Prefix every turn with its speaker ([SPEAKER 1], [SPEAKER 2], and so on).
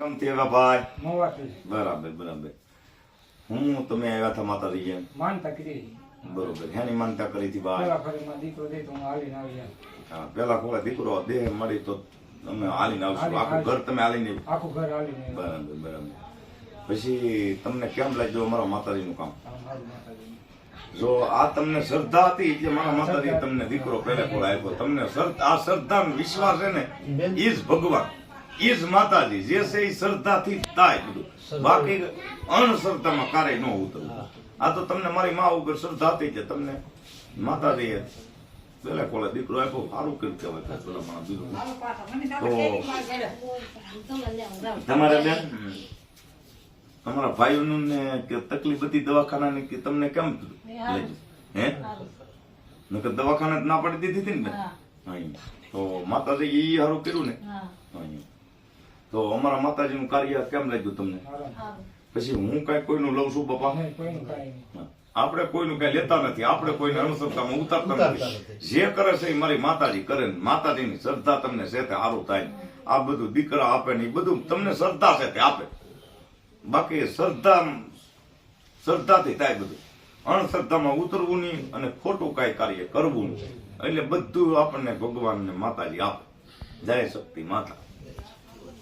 [SPEAKER 1] ગમતી એવા ભાઈ.
[SPEAKER 2] મોવાથી
[SPEAKER 1] બરાબર બરાબર. હું તમે આવ્યા હતા માતાજી
[SPEAKER 2] માનતા કરી.
[SPEAKER 1] બરોબર. હેની માનતા કરી હતી ભાઈ.
[SPEAKER 2] પેલા ફરીમાં દીકરો દે તો હું હાલીને આવી જાય
[SPEAKER 1] હા, પેલા ખોળા દીકરો દેહ મળી તો તમે હાલીને આવશો. આખું ઘર તમે હાલીને
[SPEAKER 2] આખું ઘર હાલીને
[SPEAKER 1] બરાબર બરાબર. પછી તમને કેમ લાગ્યું અમારા માતાજીનું કામ. જો આ તમને શ્રદ્ધા હતી એટલે મારા માતાજી તમને દીકરો પહેલા ખોળા આપ્યો. તમને આ શ્રદ્ધા વિશ્વાસ છે ને જ ભગવાન. ઈ જ માતાજી જે છે એ શ્રદ્ધાથી થાય બધું. બાકી અણશ્રદ્ધામાં કાર્ય ન ઉતરવું. આ તો તમને મારી મા ઉપર શ્રદ્ધા હતી કે તમને માતાજીએ પેલા કોલે દીકરો આપ્યો સારું કર્યું કહેવાય પેલા માણસ દીકરો. તો તમારે બેન તમારા ભાઈઓનું ને કે તકલીફ બધી દવાખાનાની કે તમને કેમ હે? નકર દવાખાને જ ના પડી દીધી હતી ને બેન? તો માતાજી એ હારું કર્યું ને. તો અમારા માતાજીનું કાર્ય કેમ લાગ્યું તમને? પછી હું કઈ કોઈનું લઉં છું બાપા. આપણે કોઈનું કઈ લેતા નથી. આપણે કોઈને અનુસરતામાં ઉતારતા નથી. જે કરે છે એ મારી માતાજી કરે ને. માતાજીની શ્રદ્ધા તમને છે તે સારું થાય. આ બધું દીકરા આપે ને બધું તમને શ્રદ્ધા છે તે આપે. બાકી શ્રદ્ધા શ્રદ્ધાથી થાય બધું. અણશ્રદ્ધામાં ઉતરવું નહીં અને ખોટું કાંઈ કાર્ય કરવું નહીં. એટલે બધું આપણને ભગવાન ને માતાજી આપે. જય શક્તિ માતા.